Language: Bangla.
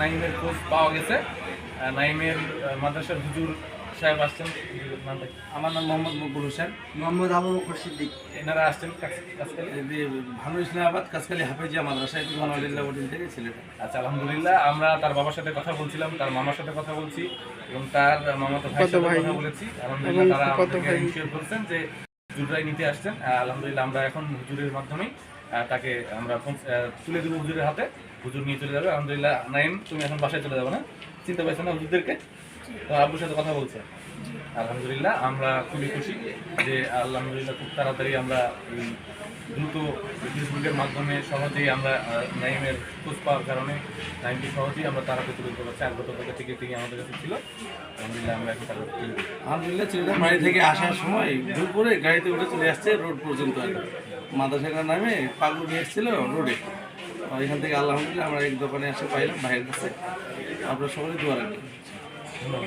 নাইমের খোঁজ পাওয়া গেছে। নাইমের মাদ্রাসার হুজুর সাহেব আসছেন? আমার নাম মোহাম্মদ মকবুল হোসেন। মোহাম্মদ আবু বকর সিদ্দিক। এনারা আসছেন ভানু ইসলামাবাদ কাসকালি হাফেজিয়া মাদ্রাসায় তুমানুল্লাহ হোটেল থেকে ছেলেটা। আচ্ছা আলহামদুলিল্লাহ। আমরা তার বাবার সাথে কথা বলছিলাম তার মামার সাথে কথা বলছি এবং তার মামাতো ভাইয়ের সাথে কথা বলেছি। আলহামদুলিল্লাহ তারা আমাদেরকে ইনশিওর করছেন যে হুজুরাই নিতে আসছেন। আলহামদুলিল্লাহ আমরা এখন হুজুরের মাধ্যমেই তাকে আমরা তুলে দেবো হুজুরের হাতে। হুজুর নিয়ে চলে যাবে। আলহামদুলিল্লাহ, নাইম, তুমি এখন বাসায় চলে যাবে না? চিন্তা পাইছো না হুজুরদেরকে? তো আব্বুর সাথে কথা বলছে। আলহামদুলিল্লাহ, আমরা খুবই খুশি যে আলহামদুলিল্লাহ খুব তাড়াতাড়ি আমরা দ্রুত ফেসবুকের মাধ্যমে সহজেই আমরা নাইমের খোঁজ পাওয়ার কারণে নাইমকে সহজেই আমরা তাড়াতাড়ি তুলে দিতে পারছি। আর গত থেকে টিকিট আমাদের কাছে ছিল। আলহামদুলিল্লাহ আমরা এখন দিই। আলহামদুলিল্লাহ ছেলেটা বাড়ি থেকে আসার সময় দুপুরে গাড়িতে উঠে চলে আসছে রোড পর্যন্ত আর কি। মাদ্রাসাটার নামে পাগলু নিয়ে এসেছিল রোডে। এখান থেকে আলহামদুলিল্লাহ আমরা এক দোকানে এসে পাইলাম ভাইয়ের কাছে। আপনার সকলে দোয়া রাখবেন। ধন্যবাদ।